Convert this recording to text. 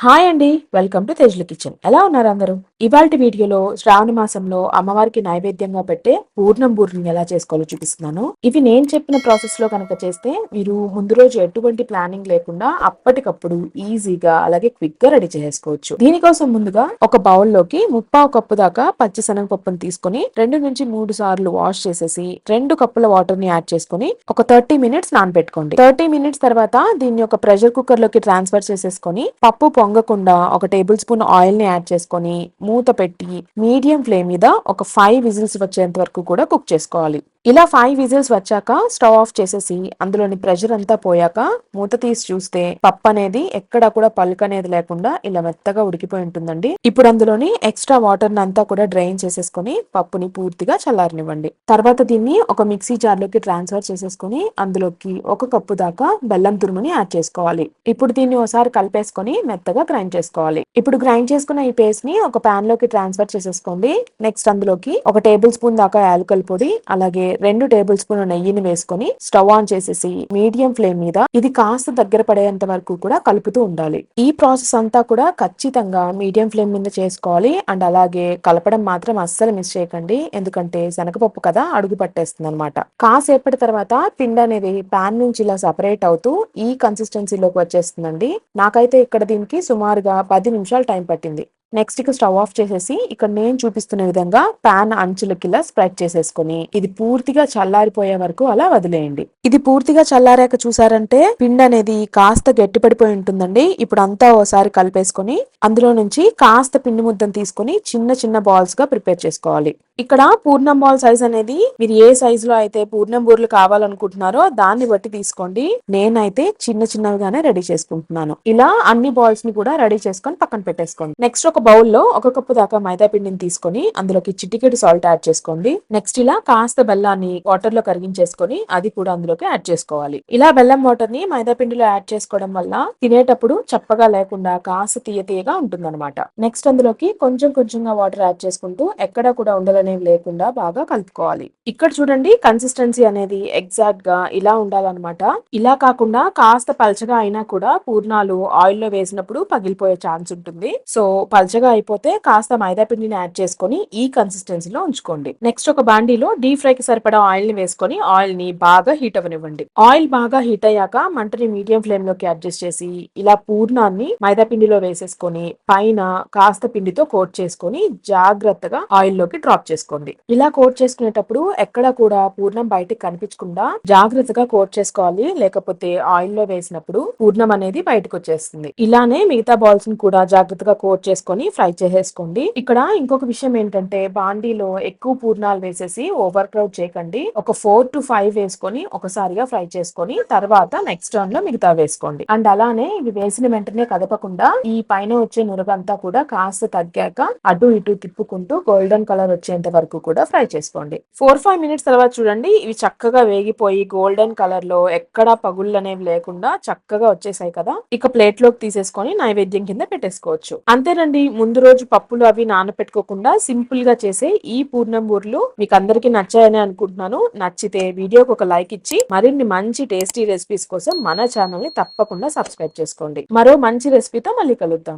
Hi అండి welcome to తేజ్ల kitchen. ఎలా ఉన్నారు అందరూ? ఇవాళ వీడియోలో శ్రావణ మాసంలో అమ్మవారికి నైవేద్యంగా పెట్టే పూర్ణం బూర్ని ఎలా చేసుకోవాలో చూపిస్తున్నాను. ఇవి నేను చెప్పిన ప్రాసెస్లో కనుక చేస్తే మీరు ముందు రోజు ఎటువంటి ప్లానింగ్ లేకుండా అప్పటికప్పుడు ఈజీగా అలాగే క్విక్గా రెడీ చేసుకోవచ్చు దీనికోసం ముందుగా ఒక బౌల్లోకి ముప్పావు కప్పు దాకా పచ్చి శనగపప్పును తీసుకొని రెండు నుంచి మూడు సార్లు వాష్ చేసేసి రెండు కప్పుల వాటర్ని యాడ్ చేసుకొని ఒక థర్టీ మినిట్స్ నానబెట్టుకోండి. థర్టీ మినిట్స్ తర్వాత దీన్ని ఒక ప్రెషర్ కుక్కర్లోకి ట్రాన్స్ఫర్ చేసేసుకొని పప్పు పొంగకుండా ఒక టేబుల్ స్పూన్ ఆయిల్ని యాడ్ చేసుకొని మూత పెట్టి మీడియం ఫ్లేమ్ మీద ఒక ఫైవ్ విజిల్స్ వచ్చేంత వరకు కూడా కుక్ చేసుకోవాలి. ఇలా ఫైవ్ విజిల్స్ వచ్చాక స్టవ్ ఆఫ్ చేసేసి అందులోని ప్రెషర్ అంతా పోయాక మూత తీసి చూస్తే పప్పు అనేది ఎక్కడ కూడా పలుకు అనేది లేకుండా ఇలా మెత్తగా ఉడికిపోయి ఉంటుందండి. ఇప్పుడు అందులోని ఎక్స్ట్రా వాటర్ అంతా కూడా డ్రైన్ చేసేసుకుని పప్పుని పూర్తిగా చల్లారనివ్వండి. తర్వాత దీన్ని ఒక మిక్సీ జార్లోకి ట్రాన్స్ఫర్ చేసేసుకుని అందులోకి ఒక కప్పు దాకా బెల్లం తురుముని యాడ్ చేసుకోవాలి. ఇప్పుడు దీన్ని ఒకసారి కలిపేసుకొని మెత్తగా గ్రైండ్ చేసుకోవాలి. ఇప్పుడు గ్రైండ్ చేసుకున్న ఈ పేస్ట్ని ఒక పాన్లోకి ట్రాన్స్ఫర్ చేసేసుకోండి. నెక్స్ట్ అందులోకి ఒక టేబుల్ స్పూన్ దాకా యాలకల్ పొడి అలాగే రెండు టేబుల్ స్పూన్ నెయ్యిని వేసుకొని స్టవ్ ఆన్ చేసేసి మీడియం ఫ్లేమ్ మీద ఇది కాస్త దగ్గర పడేంత వరకు కూడా కలుపుతూ ఉండాలి. ఈ ప్రాసెస్ అంతా కూడా ఖచ్చితంగా మీడియం ఫ్లేమ్ మీద చేసుకోవాలి. అండ్ అలాగే కలపడం మాత్రం అస్సలు మిస్ చేయకండి. ఎందుకంటే శనగపప్పు కదా అడుగు పట్టేస్తుంది అనమాట కాసేపటి తర్వాత పిండి అనేది పాన్ నుంచి ఇలా సపరేట్ అవుతూ ఈ కన్సిస్టెన్సీలోకి వచ్చేస్తుందండి. నాకైతే ఇక్కడ దీనికి సుమారుగా పది నిమిషాలు టైం పట్టింది. నెక్స్ట్ ఇక స్టవ్ ఆఫ్ చేసేసి ఇక్కడ నేను చూపిస్తున్న విధంగా పాన్ అంచులకి ఇలా స్ప్రెడ్ చేసేసుకొని ఇది పూర్తిగా చల్లారిపోయే వరకు అలా వదిలేయండి. ఇది పూర్తిగా చల్లారాక చూసారంటే పిండి అనేది కాస్త గట్టిపడిపోయి ఉంటుందండి. ఇప్పుడు అంతా ఓసారి కలిపేసుకొని అందులో నుంచి కాస్త పిండి ముద్దను తీసుకొని చిన్న చిన్న బాల్స్గా ప్రిపేర్ చేసుకోవాలి. ఇక్కడ పూర్ణం బాల్ సైజ్ అనేది మీరు ఏ సైజ్లో అయితే పూర్ణం బూర్లు కావాలనుకుంటున్నారో దాన్ని బట్టి తీసుకోండి. నేనైతే చిన్న చిన్నవిగానే రెడీ చేసుకుంటున్నాను. ఇలా అన్ని బాల్స్ని కూడా రెడీ చేసుకొని పక్కన పెట్టేసుకోండి. నెక్స్ట్ ఒక బౌల్లో ఒక కప్పు దాకా మైదా పిండిని తీసుకొని అందులోకి చిటికెడు సాల్ట్ యాడ్ చేసుకోండి. నెక్స్ట్ ఇలా కాస్త బెల్లాన్ని వాటర్లో కరిగించేసుకొని అది కూడా అందులోకి యాడ్ చేసుకోవాలి. ఇలా బెల్లం వాటర్ని మైదా పిండిలో యాడ్ చేసుకోవడం వల్ల తినేటప్పుడు చప్పగా లేకుండా కాస్త తీయ తీయగా ఉంటుందన్నమాట. నెక్స్ట్ అందులోకి కొంచెం కొంచెంగా వాటర్ యాడ్ చేసుకుంటూ ఎక్కడా కూడా ఉండలనేవి లేకుండా బాగా కలుపుకోవాలి. ఇక్కడ చూడండి కన్సిస్టెన్సీ అనేది ఎగ్జాక్ట్గా ఇలా ఉండాలన్నమాట. ఇలా కాకుండా కాస్త పలచగా అయినా కూడా పూర్ణాలు ఆయిల్లో వేసినప్పుడు పగిలిపోయే ఛాన్స్ ఉంటుంది. సో పల్చగా అయిపోతే కాస్త మైదా పిండిని యాడ్ చేసుకొని ఈ కన్సిస్టెన్సీలో ఉంచుకోండి. నెక్స్ట్ ఒక బాండీలో డీప్ ఫ్రై కి సరిపడా ఆయిల్ని వేసుకొని ఆయిల్ని బాగా హీట్ అవ్వనివ్వండి. ఆయిల్ బాగా హీట్ అయ్యాక మంటని మీడియం ఫ్లేమ్లోకి అడ్జస్ట్ చేసి ఇలా పూర్ణాన్ని మైదా పిండిలో వేసేసుకొని పైన కాస్త పిండితో కోట్ చేసుకొని జాగ్రత్తగా ఆయిల్లోకి డ్రాప్ చేసుకోండి. ఇలా కోట్ చేసుకునేటప్పుడు ఎక్కడ కూడా పూర్ణం బయటకు కనిపించకుండా జాగ్రత్తగా కోట్ చేసుకోవాలి. లేకపోతే ఆయిల్లో వేసినప్పుడు పూర్ణం అనేది బయటకు వచ్చేస్తుంది. ఇలానే మిగతా బాల్స్ని కూడా జాగ్రత్తగా కోట్ చేసుకొని ఫ్రై చేసేసుకోండి. ఇక్కడ ఇంకొక విషయం ఏంటంటే బాండీలో ఎక్కువ పూర్ణాలు వేసేసి ఓవర్ క్రౌడ్ చేయకండి. ఒక ఫోర్ టు ఫైవ్ వేసుకొని ఒకసారిగా ఫ్రై చేసుకొని తర్వాత నెక్స్ట్ టర్న్లో మిగతా వేసుకోండి. అండ్ అలానే ఇవి వేసిన వెంటనే కదపకుండా ఈ పైన వచ్చే నురగంతా కూడా కాస్త తగ్గాక అటు ఇటు తిప్పుకుంటూ గోల్డెన్ కలర్ వచ్చేంత వరకు కూడా ఫ్రై చేసుకోండి. ఫోర్ ఫైవ్ మినిట్స్ తర్వాత చూడండి ఇవి చక్కగా వేగిపోయి గోల్డెన్ కలర్లో ఎక్కడా పగుళ్ళు అనేవి లేకుండా చక్కగా వచ్చేసాయి కదా. ఇక ప్లేట్లోకి తీసేసుకొని నైవేద్యం కింద పెట్టేసుకోవచ్చు. అంతేనండి. ముందు రోజు పప్పులు అవి నానపెట్టుకోకుండా సింపుల్గా చేసే ఈ పూర్ణం బూర్లు మీకు అందరికి నచ్చాయని అనుకుంటున్నాను. నచ్చితే వీడియోకి ఒక లైక్ ఇచ్చి మరిన్ని మంచి టేస్టీ రెసిపీస్ కోసం మన ఛానల్ని తప్పకుండా సబ్స్క్రైబ్ చేసుకోండి. మరో మంచి రెసిపీతో మళ్ళీ కలుద్దాం.